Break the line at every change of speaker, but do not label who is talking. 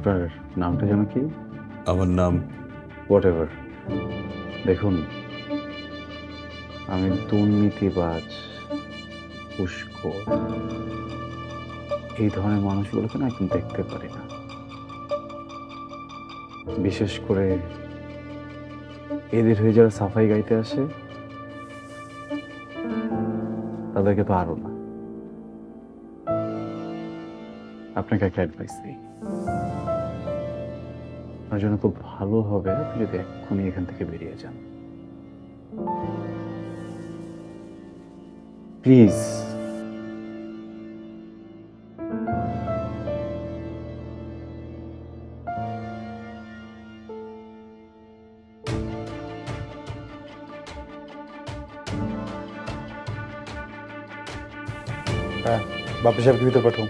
আপনার নামটা যেন কি?
আমার নাম
হোয়াট এভার দেখুন আমি দুর্নীতিবাজ পুষ্কর এই ধরনের মানুষগুলোকে না একদম দেখতে পারি না। বিশেষ করে এদের হয়ে যারা সাফাই গাইতে আসে তাদেরকে তো আরও না। আপনাকে একটা অ্যাডভাইস দিই। আপনার জন্য খুব ভালো হবে আপনি যদি এক্ষুনি এখান থেকে বেরিয়ে যান। প্লিজ।
হ্যাঁ বাপি সাহেবকে ভিতরে পাঠাও।